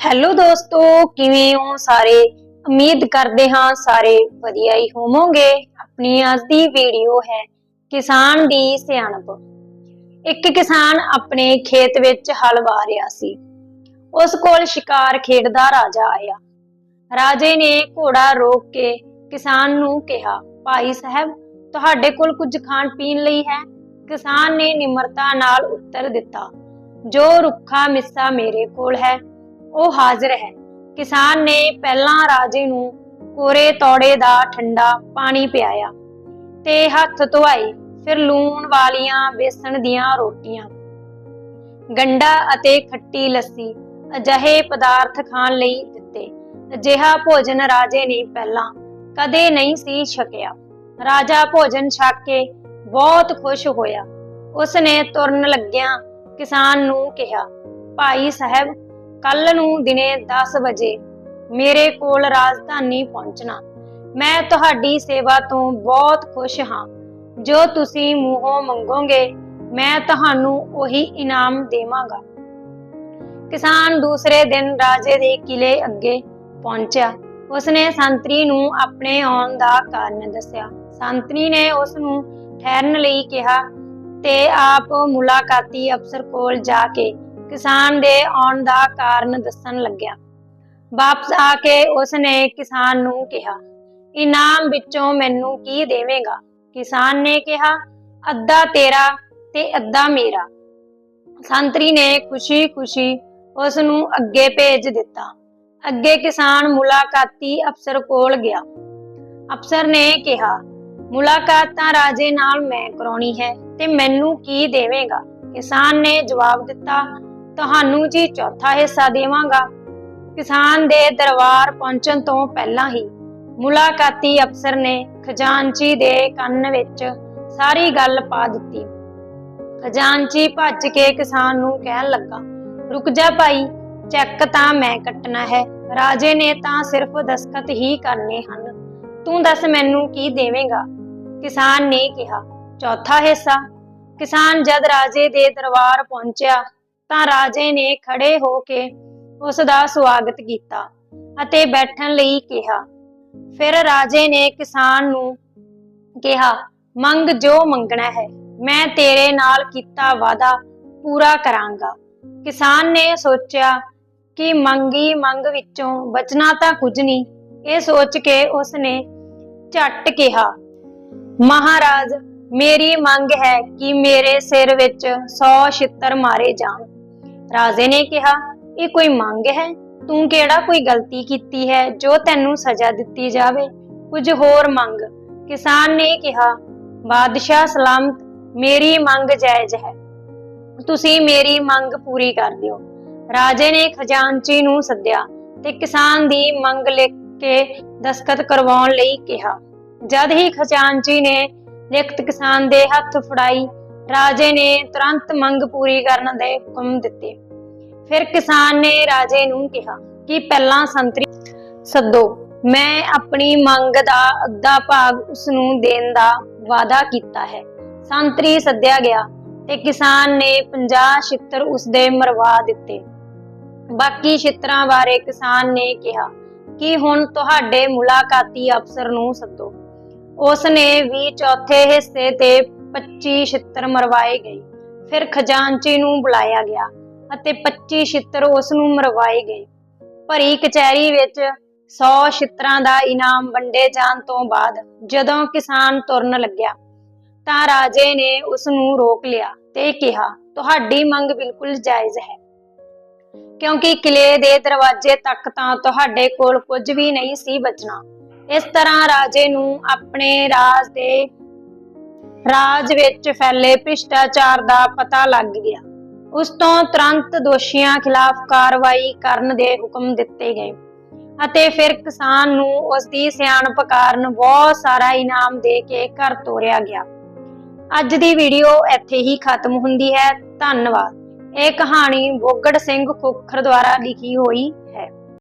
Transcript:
Hello ਦੋਸਤੋ, ਕਿਵੇਂ ਹੋ ਸਾਰੇ? ਉਮੀਦ ਕਰਦੇ ਹਾਂ ਸਾਰੇ ਵਧੀਆ ਹੀ ਹੋਵੋਗੇ। ਆਪਣੀ ਅੱਜ ਦੀ ਵੀਡੀਓ ਹੈ ਕਿਸਾਨ ਦੀ ਸਿਆਣਪ। ਇੱਕ ਕਿਸਾਨ ਆਪਣੇ ਖੇਤ ਵਿੱਚ ਹਲ ਵਾਹ ਰਿਹਾ ਸੀ। ਉਸ ਕੋਲ ਸ਼ਿਕਾਰ ਖੇਡਦਾ ਰਾਜਾ ਆਇਆ। ਰਾਜੇ ਨੇ ਘੋੜਾ ਰੋਕ ਕੇ ਕਿਸਾਨ ਨੂੰ ਕਿਹਾ, ਭਾਈ ਸਾਹਿਬ, ਤੁਹਾਡੇ ਕੋਲ ਕੁਝ ਖਾਣ ਪੀਣ ਲਈ ਹੈ? ਕਿਸਾਨ ਨੇ ਨਿਮਰਤਾ ਨਾਲ ਉੱਤਰ ਦਿੱਤਾ, ਜੋ ਰੁੱਖਾ ਮਿੱਸਾ ਮੇਰੇ ਕੋਲ ਹੈ ਉਹ ਹਾਜ਼ਰ ਹੈ। ਕਿਸਾਨ ਨੇ ਪਹਿਲਾਂ ਰਾਜੇ ਨੂੰ ਕੋਰੇ ਤੌੜੇ ਦਾ ਠੰਡਾ ਪਾਣੀ ਪਿਆਇਆ ਤੇ ਹੱਥ ਧੋਏ ਫਿਰ ਲੂਣ ਵਾਲੀਆਂ ਬੇਸਣ ਦੀਆਂ ਰੋਟੀਆਂ, ਗੰਡਾ ਅਤੇ ਖੱਟੀ ਲੱਸੀ ਅਜਿਹੇ ਪਦਾਰਥ ਖਾਣ ਲਈ ਦਿੱਤੇ। ਅਜਿਹਾ ਭੋਜਨ ਰਾਜੇ ਨੇ ਪਹਿਲਾਂ ਕਦੇ ਨਹੀਂ ਸੀ ਛਕਿਆ। ਰਾਜਾ ਭੋਜਨ ਛਕ ਕੇ ਬਹੁਤ ਖੁਸ਼ ਹੋਇਆ। ਉਸ ਨੇ ਤੁਰਨ ਲੱਗਿਆ ਕਿਸਾਨ ਨੂੰ ਕਿਹਾ, ਭਾਈ ਸਾਹਿਬ ਕੱਲ ਨੂੰ ਦਿਨੇ 10 ਵਜੇ ਮੇਰੇ ਕੋਲ ਰਾਜਧਾਨੀ ਪਹੁੰਚਣਾ। ਮੈਂ ਤੁਹਾਡੀ ਸੇਵਾ ਤੋਂ ਬਹੁਤ ਖੁਸ਼ ਹਾਂ। ਜੋ ਤੁਸੀਂ ਮੂੰਹੋਂ ਮੰਗੋਗੇ, ਮੈਂ ਤੁਹਾਨੂੰ ਉਹੀ ਇਨਾਮ ਦੇਵਾਂਗਾ। ਕਿਸਾਨ ਦੂਸਰੇ ਦਿਨ ਰਾਜੇ ਦੇ ਕਿਲੇ ਅੱਗੇ ਪਹੁੰਚਿਆ। ਉਸਨੇ ਸੰਤਰੀ ਨੂੰ ਆਪਣੇ ਆਉਣ ਦਾ ਕਾਰਨ ਦੱਸਿਆ। ਸੰਤਰੀ ਨੇ ਉਸ ਨੂੰ ਠਹਿਰਨ ਲਈ ਕਿਹਾ ਤੇ ਆਪ ਮੁਲਾਕਾਤੀ ਅਫਸਰ ਕੋਲ ਜਾ ਕੇ ਕਿਸਾਨ ਦੇ ਆਉਣ ਦਾ ਕਾਰਨ ਦੱਸਣ ਲੱਗਿਆ। ਵਾਪਸ ਆ ਕੇ ਉਸਨੇ ਕਿਸਾਨ ਨੂੰ ਕਿਹਾ, ਇਨਾਮ ਵਿੱਚੋਂ ਮੈਨੂੰ ਕੀ ਦੇਵੇਂਗਾ? ਕਿਸਾਨ ਨੇ ਕਿਹਾ, ਅੱਧਾ ਤੇਰਾ ਤੇ ਅੱਧਾ ਮੇਰਾ। ਸੰਤਰੀ ਨੇ ਖੁਸ਼ੀ-ਖੁਸ਼ੀ ਉਸ ਨੂੰ ਅੱਗੇ ਭੇਜ ਦਿੱਤਾ। ਅੱਗੇ ਕਿਸਾਨ ਮੁਲਾਕਾਤੀ ਅਫਸਰ ਕੋਲ ਗਿਆ। ਅਫਸਰ ਨੇ ਕਿਹਾ, ਮੁਲਾਕਾਤ ਤਾਂ ਰਾਜੇ ਨਾਲ ਮੈਂ ਕਰਾਉਣੀ ਹੈ ਤੇ ਮੈਨੂੰ ਕੀ ਦੇਵੇਂਗਾ? ਕਿਸਾਨ ਨੇ ਜਵਾਬ ਦਿੱਤਾ ਤੁਹਾਨੂੰ ਜੀ ਚੌਥਾ ਹਿੱਸਾ ਦੇਵਾਂਗਾ। ਕਿਸਾਨ ਦੇ ਦਰਬਾਰ ਪਹੁੰਚਣ ਤੋਂ ਪਹਿਲਾਂ ਹੀ ਮੁਲਾਕਾਤੀ ਅਫਸਰ ਨੇ ਖਜ਼ਾਨਚੀ ਦੇ ਕੰਨ ਵਿੱਚ ਸਾਰੀ ਗੱਲ ਪਾ ਦਿੱਤੀ। ਖਜ਼ਾਨਚੀ ਭੱਜ ਕੇ ਕਿਸਾਨ ਨੂੰ ਕਹਿਣ ਲੱਗਾ, ਰੁਕ ਜਾ ਭਾਈ, ਚੈੱਕ ਤਾਂ ਮੈਂ ਕੱਟਣਾ ਹੈ। ਰਾਜੇ ਨੇ ਤਾਂ ਸਿਰਫ ਦਸਖਤ ਹੀ ਕਰਨੇ ਹਨ। ਤੂੰ ਦੱਸ ਮੈਨੂੰ ਕੀ ਦੇਵੇਂਗਾ? ਕਿਸਾਨ ਨੇ ਕਿਹਾ, ਚੌਥਾ ਹਿੱਸਾ। ਕਿਸਾਨ ਜਦ ਰਾਜੇ ਦੇ ਦਰਬਾਰ ਪਹੁੰਚਿਆ ਤਾਂ ਰਾਜੇ ਨੇ ਖੜੇ ਹੋ ਕੇ ਉਸ ਦਾ ਸਵਾਗਤ ਕੀਤਾ ਅਤੇ ਬੈਠਣ ਲਈ ਕਿਹਾ। ਫਿਰ ਰਾਜੇ ਨੇ ਕਿਸਾਨ ਨੂੰ ਕਿਹਾ, ਮੰਗ ਜੋ ਮੰਗਣਾ ਹੈ, ਮੈਂ ਤੇਰੇ ਨਾਲ ਕੀਤਾ ਵਾਦਾ ਪੂਰਾ ਕਰਾਂਗਾ। ਕਿਸਾਨ ਨੇ ਸੋਚਿਆ ਕਿ ਮੰਗੀ ਮੰਗ ਵਿੱਚੋਂ ਬਚਣਾ ਤਾਂ ਕੁਝ ਨਹੀਂ। ਇਹ ਸੋਚ ਕੇ ਉਸ ਨੇ ਝੱਟ ਕਿਹਾ, ਮਹਾਰਾਜ, ਮੇਰੀ ਮੰਗ ਹੈ ਕਿ ਮੇਰੇ ਸਿਰ ਵਿੱਚ 100 ਛਿੱਤਰ ਮਾਰੇ ਜਾਣ। ਰਾਜੇ ਨੇ ਕਿਹਾ, ਇਹ ਕੋਈ ਮੰਗ ਹੈ? ਤੂੰ ਕਿਹੜਾ ਕੋਈ ਗਲਤੀ ਕੀਤੀ ਹੈ ਜੋ ਤੈਨੂੰ ਸਜ਼ਾ ਦਿੱਤੀ ਜਾਵੇ? ਕੁਝ ਹੋਰ ਮੰਗ। ਕਿਸਾਨ ਨੇ ਕਿਹਾ, ਬਾਦਸ਼ਾਹ ਸਲਾਮਤ, ਮੇਰੀ ਮੰਗ ਜਾਇਜ਼ ਹੈ। ਤੁਸੀਂ ਮੇਰੀ ਮੰਗ ਪੂਰੀ ਕਰ ਦਿਓ। ਰਾਜੇ ਨੇ ਖਜ਼ਾਨਚੀ ਨੂੰ ਸੱਦਿਆ ਤੇ ਕਿਸਾਨ ਦੀ ਮੰਗ ਲਿਖ ਕੇ ਦਸਖਤ ਕਰਵਾਉਣ ਲਈ ਕਿਹਾ। ਜਦ ਹੀ ਖਜ਼ਾਨਚੀ ਨੇ ਲਿਖਤ ਕਿਸਾਨ ਦੇ ਹੱਥ ਫੜਾਈ ਰਾਜੇ ਨੇ ਤੁਰੰਤ ਮੰਗ ਪੂਰੀ ਕਰਨ ਦੇ ਹੁਕਮ ਦਿੱਤੇ। ਫਿਰ ਕਿਸਾਨ ਨੇ ਰਾਜੇ ਨੂੰ ਕਿਹਾ ਕਿ ਪਹਿਲਾਂ ਸੰਤਰੀ ਸੱਦੋ। ਮੈਂ ਆਪਣੀ ਮੰਗ ਦਾ ਅੱਧਾ ਭਾਗ ਉਸ ਨੂੰ ਦੇਣ ਦਾ ਵਾਅਦਾ ਕੀਤਾ ਹੈ। ਸੰਤਰੀ ਸੱਦਿਆ ਗਿਆ ਤੇ ਕਿਸਾਨ ਨੇ 50 ਛਿੱਤਰ ਉਸ ਦੇ ਮਰਵਾ ਦਿੱਤੇ। ਬਾਕੀ ਛਿੱਤਰਾਂ ਬਾਰੇ ਕਿਸਾਨ ਨੇ ਕਿਹਾ ਕਿ ਹੁਣ ਤੁਹਾਡੇ ਮੁਲਾਕਾਤੀ ਅਫਸਰ ਨੂੰ ਸੱਦੋ। ਉਸ ਨੇ ਵੀ ਚੌਥੇ ਹਿੱਸੇ ਤੇ 25 ਛਿੱਤਰ ਮਰਵਾਏ ਗਏ। ਫਿਰ ਖਜ਼ਾਨਚੀ ਨੂੰ ਬੁਲਾਇਆ ਗਿਆ ਅਤੇ 25 ਛਿੱਤਰ ਉਸ ਨੂੰ ਮਰਵਾਏ ਗਏ। ਭਰੀ ਕਚਹਿਰੀ ਵਿੱਚ 100 ਛਿੱਤਰਾਂ ਦਾ ਇਨਾਮ ਵੰਡੇ ਜਾਣ ਤੋਂ ਬਾਅਦ ਜਦੋਂ ਕਿਸਾਨ ਤੁਰਨ ਲੱਗਿਆ, ਤਾਂ ਰਾਜੇ ਨੇ ਉਸ ਨੂੰ ਰੋਕ ਲਿਆ ਤੇ ਕਿਹਾ, ਤੁਹਾਡੀ ਮੰਗ ਬਿਲਕੁਲ ਜਾਇਜ਼ ਹੈ। ਕਿਉਂਕਿ ਕਿਲੇ ਦੇ ਦਰਵਾਜ਼ੇ ਤੱਕ ਤਾਂ ਤੁਹਾਡੇ ਕੋਲ ਕੁਝ ਵੀ ਨਹੀਂ ਸੀ ਬਚਣਾ। ਇਸ ਤਰ੍ਹਾਂ ਰਾਜੇ ਨੂੰ ਆਪਣੇ ਰਾਜ ਦੇ ਰਾਜ ਵਿੱਚ ਫੈਲੇ ਭ੍ਰਿਸ਼ਟਾਚਾਰ ਦਾ ਪਤਾ ਲੱਗ ਗਿਆ। ਉਸ ਤੋਂ ਤੁਰੰਤ ਦੋਸ਼ੀਆਂ ਖਿਲਾਫ ਕਾਰਵਾਈ ਕਰਨ ਦੇ ਹੁਕਮ ਦਿੱਤੇ ਗਏ ਅਤੇ ਫਿਰ ਕਿਸਾਨ ਨੂੰ ਉਸ ਦੀ ਸਿਆਣਪ ਕਾਰਨ ਬਹੁਤ ਸਾਰਾ ਇਨਾਮ ਦੇ ਕੇ ਘਰ ਤੋਰਿਆ ਗਿਆ। ਅੱਜ ਦੀ ਵੀਡੀਓ ਇੱਥੇ ਹੀ ਖਤਮ ਹੁੰਦੀ ਹੈ। ਧੰਨਵਾਦ। ਇਹ ਕਹਾਣੀ ਬੋਗੜ ਸਿੰਘ ਖੋਖਰ ਦੁਆਰਾ ਲਿਖੀ ਹੋਈ